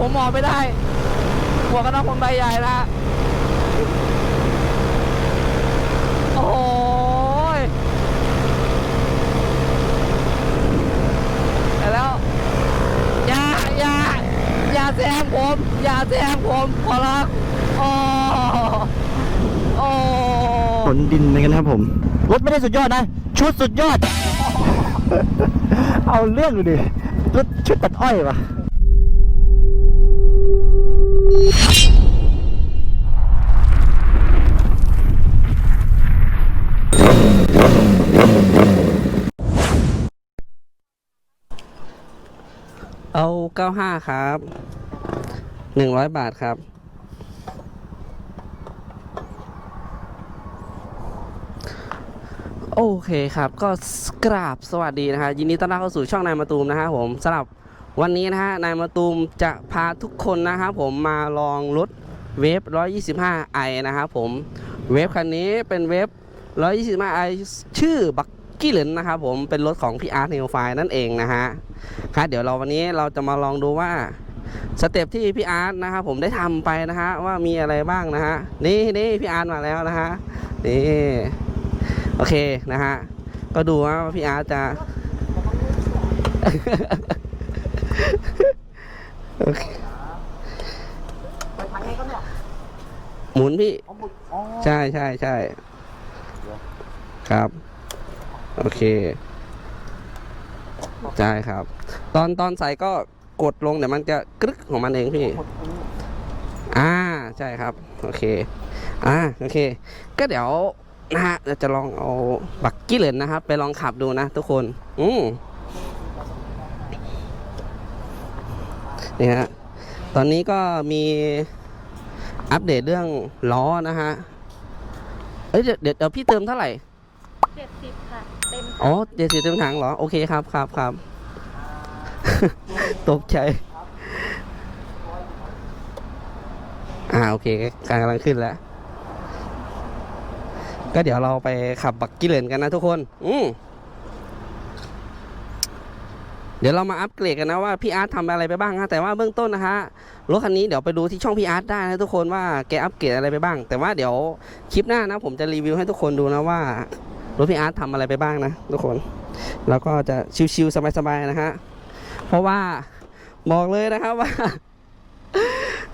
ผมมองไม่ได้หมวกกันน็อกผมใบใหญ่นะโอ้ยไปแล้ว อย่าอย่าอย่าแซงผม อย่าแซงผมขอร้องโอ้โอ้ขนดินเหมือนกันนะครับผม รถไม่ได้สุดยอดนะ ชุดสุดยอด เอาเรื่องดูดิรถชุดตัดอ้อยวะ เอา95ครับ100บาทครับ โอเคครับ ก็กราบสวัสดีนะฮะยินดีต้อนรับเข้าสู่ช่องนายมาตูมนะฮะผมสำหรับ วันนี้นะฮะนายมาตูมจะพาทุกคนนะครับผมมาลองรถเวฟ 125i นะครับผมเวฟคันนี้เป็นเวฟ 125i ชื่อบักกี้เลนนะครับผมเป็นรถของพี่อาร์ตเนลไฟนั่นเองนะฮะครับเดี๋ยวเราวันนี้เราจะมาลองดูว่าสเต็ปที่พี่อาร์ตนะครับผมได้ทำไปนะฮะว่ามีอะไรบ้างนะฮะนี่นี่พี่อาร์ตมาแล้วนะฮะนี่โอเคนะฮะก็ดูว่าพี่อาร์ตจะ โอเคหมุนพี่ใช่ใช่ใช่ครับ โอเค ใช่ครับ ตอนตอนใส่ก็กดลงเดี๋ยวมันจะกรึกของมันเองพี่อ่าใช่ครับ โอเค อ่าโอเค ก็เดี๋ยวนะฮะเราจะลองเอาบักกี้เลนนะครับ ไปลองขับดูนะทุกคน อืม นี่ฮะตอนนี้ก็มีอัปเดตเรื่องล้อนะฮะเอ้ยเดี๋ยวเดี๋ยวเดี๋ยวพี่เติมเท่าไหร่เจ็ดสิบค่ะ เต็มอ๋อเจ็ดสิบเต็มถังเหรอ โอเคครับครับครับ ตกใจ อ่าโอเคกำลังขึ้นแล้ว ก็เดี๋ยวเราไปขับบักกี้เลนกันนะทุกคน อืมเดี๋ยวเรามาอัปเกรดกันนะว่าพี่อาร์ตทำอะไรไปบ้างนะแต่ว่าเบื้องต้นนะฮะรถคันนี้เดี๋ยวไปดูที่ช่องพี่อาร์ตได้นะทุกคนว่าแกอัปเกรดอะไรไปบ้าง แต่ว่าเดี๋ยวคลิปหน้านะ ผมจะรีวิวให้ทุกคนดูนะว่ารถพี่อาร์ตทำอะไรไปบ้างนะทุกคน แล้วก็จะชิวๆสบายๆนะฮะเพราะว่าบอกเลยนะครับว่า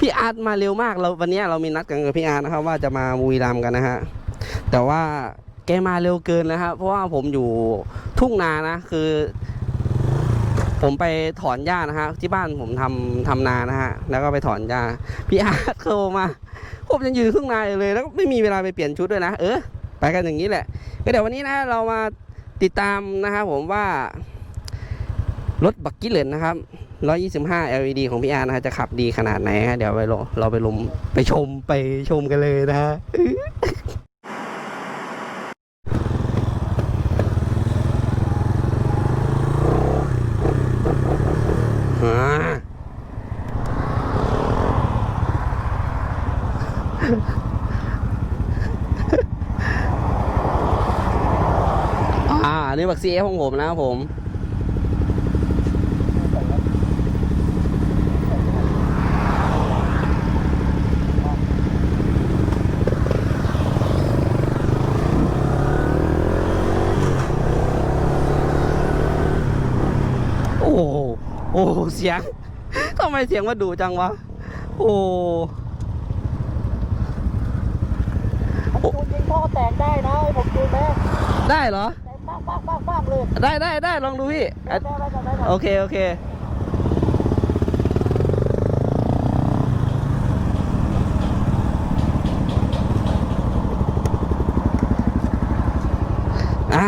พี่อาร์ตมาเร็วมากเราวันนี้เรามีนัดกันกับพี่อาร์ตนะครับว่าจะมาบุรีรัมกันนะฮะแต่ว่าแกมาเร็วเกินนะครับเพราะว่าผมอยู่ทุ่งนานะคือ ผมไปถอนหญ้านะฮะที่บ้านผมทำทำนานะฮะแล้วก็ไปถอนหญ้าพี่อาร์ตโทรมาผมยังยู่ทุ่งนาอยู่เลยแล้วก็ไม่มีเวลาไปเปลี่ยนชุดด้วยนะ เออไปกันอย่างนี้แหละก็เดี๋ยววันนี้นะเรามาติดตามนะครับผมว่ารถบักกี้เลนนะครับ 125 LED ของพี่อาร์นะฮะจะขับดีขนาดไหนฮะเดี๋ยวไปเราเราไปลมไปชมไปชมกันเลยนะฮะ อ่าอ่าอั นนี่บักซีเอฟของผมนะครับผมโอ้โหโอ้โหเสียงทำไมเสียงมาดูจังวะ โอ้ผมจูนยิงท่อแตกได้นะผมจูนแม่ได้เหรอแตก ปักปักปักปักเลยได้ได้ได้ลองดูพี่อะได้ได้ได้ได้โอเคโอเค อะ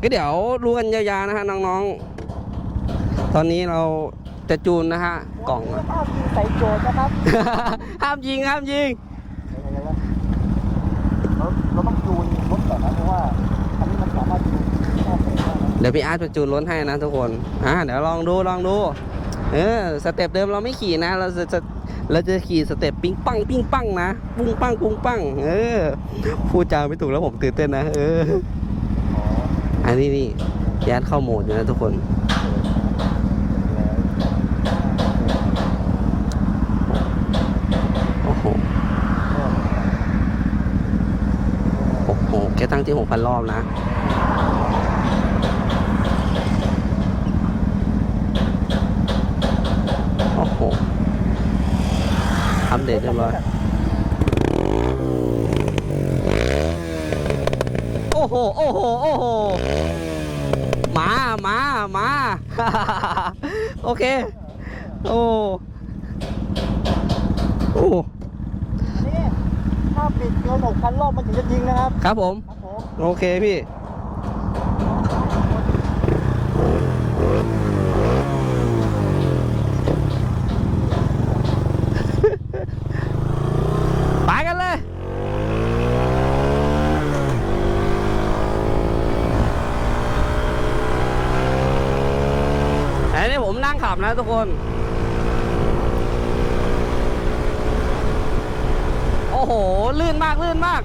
ก็เดี๋ยวดูกันยาวๆนะฮะน้องๆ ตอนนี้เราจะจูนนะฮะ กล่องถ้ามีใส่โจทย์นะครับห้ามยิงห้ามยิง เราเราต้องจูนรถก่อนนะเพราะว่าอันนี้มันสามารถจูน เดี๋ยวพี่อาร์ตประจูนล้นให้นะทุกคนอ่าเดี๋ยวลองดูลองดูเออสเต็ปเดิมเราไม่ขี่นะ เราจะเราจะขี่สเต็ปปิ้งปังปิ้งปังนะปุ้งปังปุ้งปังเออพูดจาไม่ถูกแล้วผมตื่นเต้นนะเอออันนี้นี่พี่เข้าโหมดอยู่นะทุกคนโอ้โหโอ้โหแค่ตั้งที่หกพันรอบนะ เดตเรียบร้อยโอ้โห โอ้โห โอ้โห มา มา มา โอเค โอ้โอ้นี่ถ้าปิดเกินหกพันรอบมันถึงจะยิงนะครับ ครับผม ครับผม โอเคพี่ ไปกันเลย อั นี้ผมนั่งขับนะทุกคน โอ้โห ลื่นมากลื่นมาก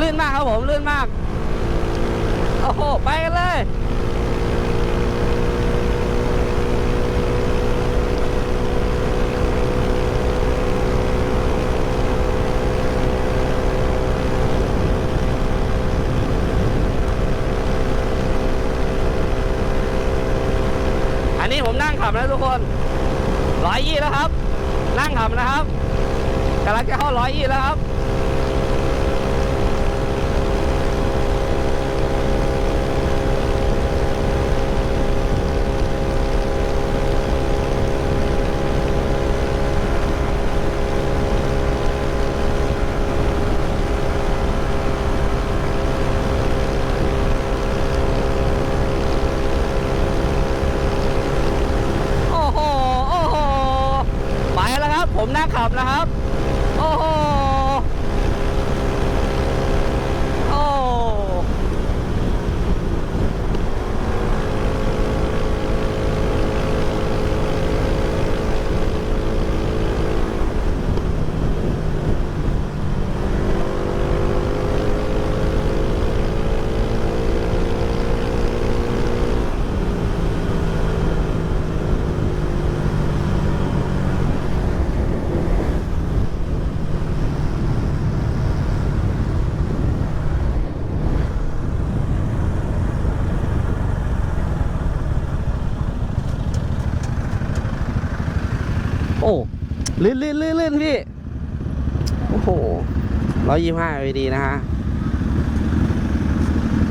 ลื่นมากครับผมลื่นมาก อ้โห ไปกันเลย อันนี้ผมนั่งขับนะทุกคนร้อยยี่แล้วครับ นั่งขับนะครับกำลังจะเข้าร้อยยี่แล้วครับ โอ้โห โอ้โห ไปแล้วครับ ผมนั่งขับนะ ครับ โอ้โห โอ้ โอ้ ลื่นลื่นลื่นลื่นพี่ โอ้โหร้อยยี่ห้าดีนะฮะ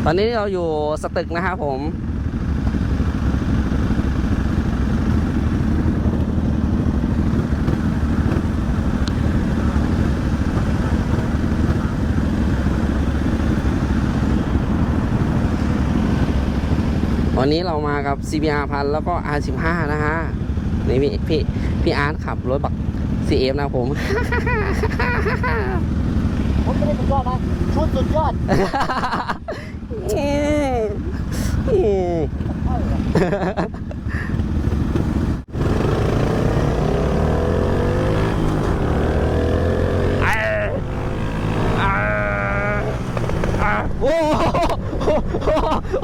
ตอนนี้เราอยู่สตึกนะครับผมวันนี้เรามากับ CBR พันแล้วก็ R15 นะฮะ นี่พี่พี่พี่อาร์ตขับรถบัก CF นะผม ผมไม่ได้สุดยอดนะชุดสุดยอด อืมอืม ใช่เหรอ อ่าอ่าอ่าโอ้โหโอ้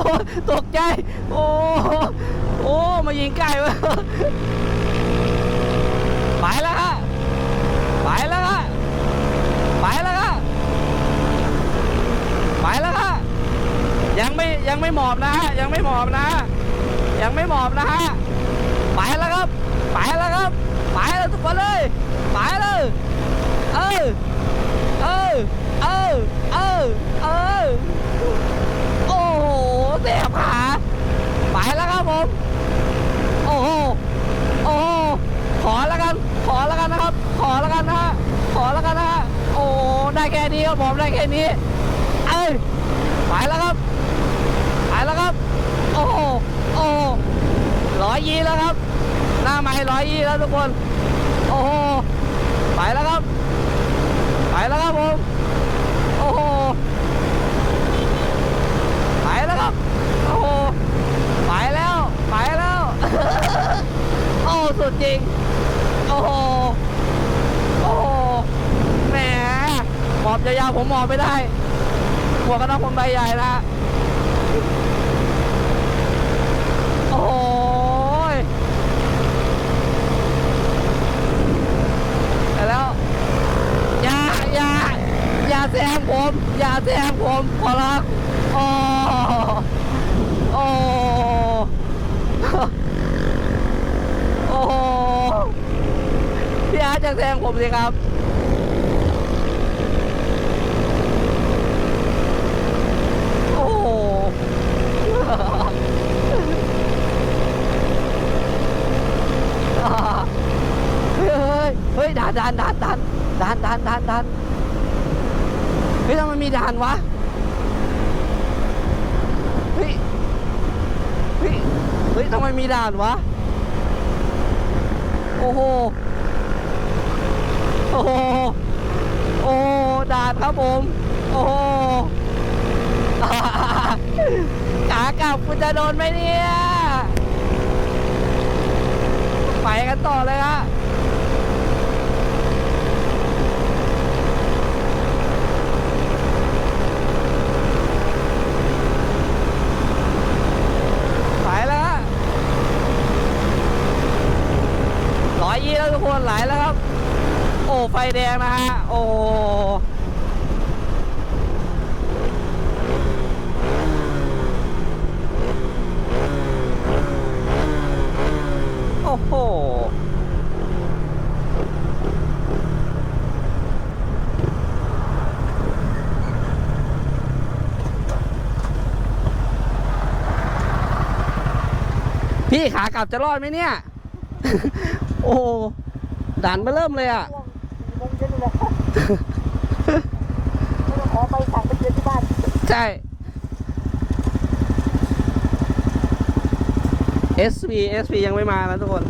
โหตกใจ โอ้โหโอ้ มายิงใกล้วะไปแล้วฮะไปแล้วฮะไปแล้วฮะไปแล้วฮะยังไม่ยังไม่หมอบนะฮะยังไม่หม อบนะ ยังไม่หมอบนะฮะไปแล้วครับ ไปแล้วครับ ไปแล้วทุกคนเลยไปเลยเออเออเออเออเออโอ้โหเสียบขาไปแล้วครับผมโอ้โหโอ้โหขอแล้วกันขอแล้วกันนะครับ ขอแล้วกันนะฮะขอแล้วกันนะฮะโอ้โหได้แค่นี้ครับผมได้แค่นี้ เอ้ยไปแล้วครับ ไปแล้วครับ โอ้โห โอ้โหร้อยยี่แล้วครับ หน้าไม้ ร้อยยี่แล้วทุกคน โอ้โห ไปแล้วครับ ไปแล้วครับผม โอ้โห ไปแล้วครับ โอ้โห ไปแล้ว ไปแล้ว โอ้สุดจริง โอ้โห โอ้โห แหมอบยาวๆผมหมอบไม่ได้หมวกกันน็อกผมใบใหญ่นะ โอ้ยแต่แล้ว อย่า อย่า อย่าแซงผม อย่าแซงผมขอรักโอ้โอ้โอ้พี่อาร์ตจะแซงผมสิครับโอ้เฮ้ยเฮ้ยเฮ้ยด่านด่านด่านด่านด่านด่านด่านด่าน เฮ้ยทำไมมีด่านวะ เฮ้ย เฮ้ย เฮ้ยทำไมมีด่านวะ โอ้โห โอ้โห โอ้ด่านครับผม โอ้โหขากลับคุณจะโดนไหมเนี่ย ไปกันต่อเลยฮะไปแล้วฮะร้อยยี่แล้วทุกคนไหลแล้วครับ โอ้ ไฟแดงนะฮะ โอ้โอ้โห พี่ขากลับจะรอดไหมเนี่ย โอ้ดันมาเริ่มเลยอะช่ว งสี่โมงเย็นนี่แหละไม่ต้องขอไปสั่งไปเย็นที่บ้านใช่ SV SV ยังไม่มานะทุกคน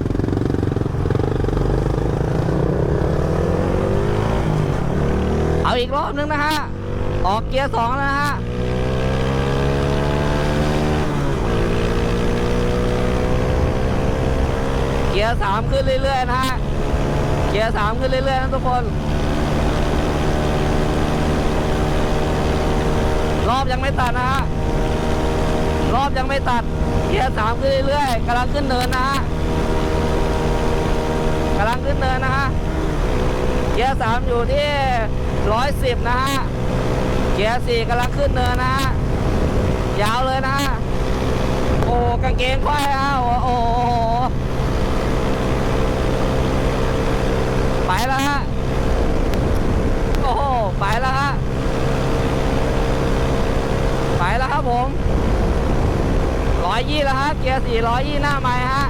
เอาอีกรอบนึงนะฮะ ออกเกียร์สองแล้วนะฮะเกียร์สามขึ้นเรื่อยๆนะฮะ เกียร์สามขึ้นเรื่อยๆนะทุกคน รอบยังไม่ตัดนะฮะ รอบยังไม่ตัด เกียร์สามขึ้นเรื่อยๆกำลังขึ้นเนินนะฮะกำลังขึ้นเนินนะฮะ เกียร์สามอยู่ที่ร้อยสิบนะฮะ เกียร์สี่กำลังขึ้นเนินนะฮะ ยาวเลยนะฮะ โอ้กางเกงควายฮะโอ้โหไป แล้วฮะ โอ้โห ไปแล้วฮะ ไปแล้วครับผมร้อยยี่แล้วฮะ เกียร์สี่ร้อยยี่หน้าไม้ฮะ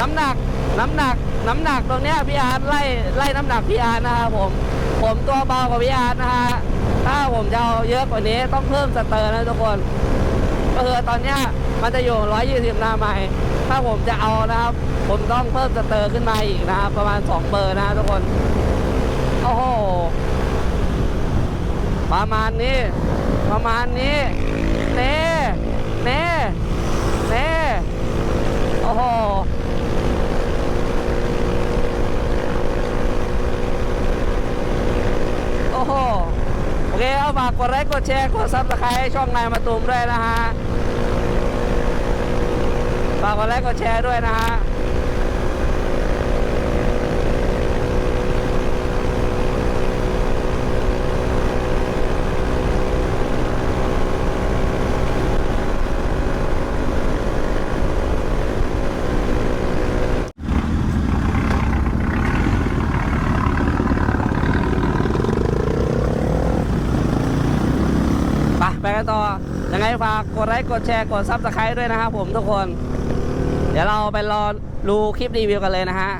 น้ำหนัก น้ำหนัก น้ำหนักตรงเนี้ยพี่อาร์ตไล่ไล่น้ำหนักพี่อาร์ตนะครับผม ผมตัวเบากว่าพี่อาร์ตนะฮะ ถ้าผมจะเอาเยอะกว่านี้ต้องเพิ่มสเตอร์นะทุกคน ก็คือตอนเนี้ย มันจะอยู่ 120 หน้าไม้ถ้าผมจะเอานะครับ ผมต้องเพิ่มสเตอร์ขึ้นมาอีกนะครับ ประมาณ 2 เบอร์นะทุกคน โอ้โห ประมาณนี้ ประมาณนี้ เน่เน่เน่โอ้โหโอ้โห โอเคเอาฝากกดไลค์กดแชร์ กดซับสไครต์ช่องนายมาตูมด้วยนะฮะ ฝากกดไลค์กดแชร์ด้วยนะฮะไปไปกันต่อ ยังไงฝากกดไลค์ กดแชร์ กดซับสไครต์ด้วยนะครับผมทุกคน เดี๋ยวเราไปรอดูคลิปรีวิวกันเลยนะฮะ